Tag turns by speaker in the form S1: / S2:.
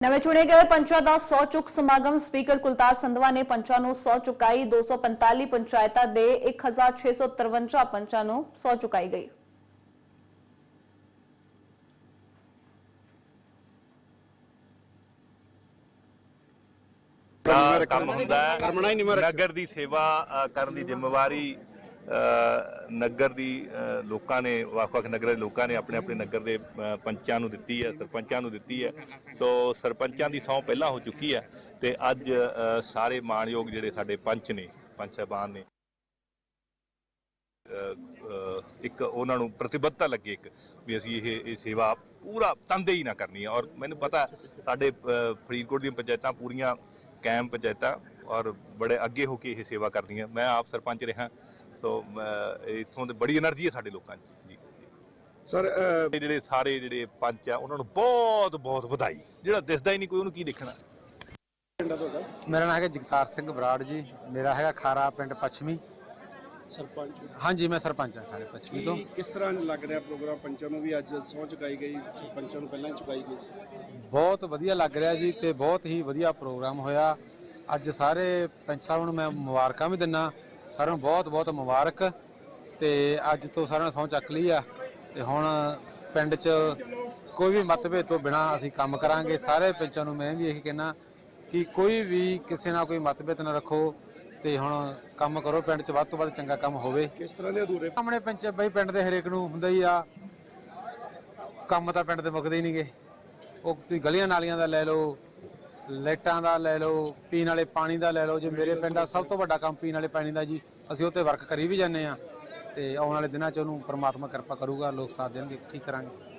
S1: ਨਵੇਂ ਚੁਣੇ ਗਏ ਪੰਚਾਂ ਦਾ 100 ਚੁੱਕ ਸਮਾਗਮ ਸਪੀਕਰ ਕੁਲਤਾਰ ਸੰਧਵਾ ਨੇ ਪੰਚਾਂ ਨੂੰ 100 ਚੁਕਾਈ 245 ਪੰਚਾਇਤਾਂ ਦੇ 1653 ਪੰਚਾਂ ਨੂੰ 100 ਚੁਕਾਈ ਗਈ।
S2: ਕੰਮ ਹੁੰਦਾ ਹੈ। ਨਗਰ ਦੀ ਸੇਵਾ ਕਰਨ ਦੀ ਜ਼ਿੰਮੇਵਾਰੀ ਨਗਰ ਦੀ ਲੋਕਾਂ ਨੇ, ਵੱਖ-ਵੱਖ ਨਗਰ ਦੇ ਲੋਕਾਂ ਨੇ ਆਪਣੇ ਆਪਣੇ ਨਗਰ ਦੇ ਪੰਚਾਂ ਨੂੰ ਦਿੱਤੀ ਹੈ, ਸਰਪੰਚਾਂ ਨੂੰ ਦਿੱਤੀ ਹੈ। ਸੋ ਸਰਪੰਚਾਂ ਦੀ ਸਹੁੰ ਪਹਿਲਾਂ ਹੋ ਚੁੱਕੀ ਹੈ ਤੇ ਅੱਜ ਸਾਰੇ ਮਾਣਯੋਗ ਜਿਹੜੇ ਸਾਡੇ ਪੰਚ ਨੇ, ਪੰਚ ਸਾਹਿਬਾਨ ਨੇ ਇੱਕ ਉਹਨਾਂ ਨੂੰ ਪ੍ਰਤੀਬੱਧਤਾ ਲੱਗੇ ਇੱਕ ਵੀ ਅਸੀਂ ਇਹ ਇਹ ਸੇਵਾ ਪੂਰਾ ਤਨਦੇਹੀ ਨਾ ਕਰਨੀ ਹੈ। ਔਰ ਮੈਨੂੰ ਪਤਾ ਸਾਡੇ ਫਰੀਦਕੋਟ ਦੀਆਂ ਪੰਚਾਇਤਾਂ ਪੂਰੀਆਂ ਕਾਇਮ ਪੰਚਾਇਤਾਂ ਔਰ ਬੜੇ ਅੱਗੇ ਹੋ ਕੇ ਇਹ ਸੇਵਾ ਕਰਦੀਆਂ। ਮੈਂ ਆਪ ਸਰਪੰਚ ਰਿਹਾ। ਸੋ ਇਥੋਂ ਦੇ ਬੜੀ એનર્ਜੀ ਹੈ ਸਾਡੇ ਲੋਕਾਂ 'ਚ। ਜੀ।
S3: ਸਰ
S2: ਜਿਹੜੇ ਸਾਰੇ ਜਿਹੜੇ ਪੰਚ ਆ ਉਹਨਾਂ ਨੂੰ ਬਹੁਤ ਬਹੁਤ ਵਧਾਈ। ਜਿਹੜਾ ਦਿਸਦਾ ਹੀ ਨਹੀਂ ਕੋਈ ਉਹਨੂੰ ਕੀ ਦੇਖਣਾ?
S4: ਮੇਰਾ ਨਾਮ ਹੈਗਾ ਜਗਤਾਰ ਸਿੰਘ ਬਰਾੜ ਜੀ। ਮੇਰਾ ਹੈਗਾ ਖਾਰਾ ਪਿੰਡ ਪੱਛਮੀ।
S3: ਸਰਪੰਚ।
S4: ਹਾਂਜੀ ਮੈਂ ਸਰਪੰਚ ਹਾਂ ਖਾਰੇ ਪੱਛਮੀ ਤੋਂ।
S3: ਕਿਸ ਤਰ੍ਹਾਂ ਲੱਗ ਰਿਹਾ ਪ੍ਰੋਗਰਾਮ ਪੰਚਾਂ ਨੂੰ? ਵੀ ਅੱਜ ਸਹੁੰ ਚੁਕਾਈ ਗਈ ਸਰਪੰਚਾਂ ਨੂੰ ਪਹਿਲਾਂ ਚੁਕਾਈ ਗਈ ਸੀ।
S4: ਬਹੁਤ ਵਧੀਆ ਲੱਗ ਰਿਹਾ ਜੀ ਤੇ ਬਹੁਤ ਹੀ ਵਧੀਆ ਪ੍ਰੋਗਰਾਮ ਹੋਇਆ। ਅੱਜ ਸਾਰੇ ਪੰਚ ਸਾਹਿਬ ਨੂੰ ਮੈਂ ਮੁਬਾਰਕਾਂ ਵੀ ਦਿੰਨਾ। ਸਾਰਿਆਂ ਨੂੰ ਬਹੁਤ ਬਹੁਤ ਮੁਬਾਰਕ। ਤੇ ਅੱਜ ਤੋਂ ਸਾਰਿਆਂ ਨੇ ਸਹੁੰ ਚੱਕ ਲਈ ਆ। ਤੇ ਹੁਣ ਪਿੰਡ 'ਚ ਕੋਈ ਵੀ ਮਤਭੇਦ ਤੋਂ ਬਿਨਾ ਅਸੀਂ ਕੰਮ ਕਰਾਂਗੇ। ਸਾਰੇ ਪੰਚਾਂ ਨੂੰ ਮੈਂ ਵੀ ਇਹੀ ਕਹਿਣਾ ਕਿ ਕੋਈ ਵੀ ਕਿਸੇ ਨਾਲ ਕੋਈ ਮਤਭੇਦ ਨਾ ਰੱਖੋ ਤੇ ਹੁਣ ਕੰਮ ਕਰੋ। ਪਿੰਡ 'ਚ ਵੱਧ ਤੋਂ ਵੱਧ ਚੰਗਾ ਕੰਮ ਹੋਵੇ।
S3: ਕਿਸ ਤਰ੍ਹਾਂ ਦੇ ਅਧੂਰੇ?
S4: ਸਾਹਮਣੇ ਪੰਚ ਬਈ ਪਿੰਡ ਦੇ ਹਰੇਕ ਨੂੰ ਹੁੰਦਾ ਹੀ ਆ। ਕੰਮ ਤਾਂ ਪਿੰਡ ਦੇ ਮੁੱਕਦੇ ਹੀ ਨਹੀਂਗੇ ਉਹ ਤੁਸੀਂ ਗਲੀਆਂ ਨਾਲੀਆਂ ਦਾ ਲੈ ਲਓ। ਲਾਈਟਾਂ ਦਾ ਲੈ ਲਓ, ਪੀਣ ਵਾਲੇ ਪਾਣੀ ਦਾ ਲੈ ਲਓ। ਜੇ ਮੇਰੇ ਪਿੰਡ ਦਾ ਸਭ ਤੋਂ ਵੱਡਾ ਕੰਮ ਪੀਣ ਵਾਲੇ ਪਾਣੀ ਦਾ ਜੀ, ਅਸੀਂ ਉਹ ਤੇ ਵਰਕ ਕਰੀ ਵੀ ਜਾਂਦੇ ਆ ਤੇ ਆਉਣ ਵਾਲੇ ਦਿਨਾਂ 'ਚ ਉਹਨੂੰ ਪਰਮਾਤਮਾ ਕਿਰਪਾ ਕਰੂਗਾ, ਲੋਕ ਸਾਥ ਦੇਣਗੇ, ਠੀਕ ਕਰਾਂਗੇ।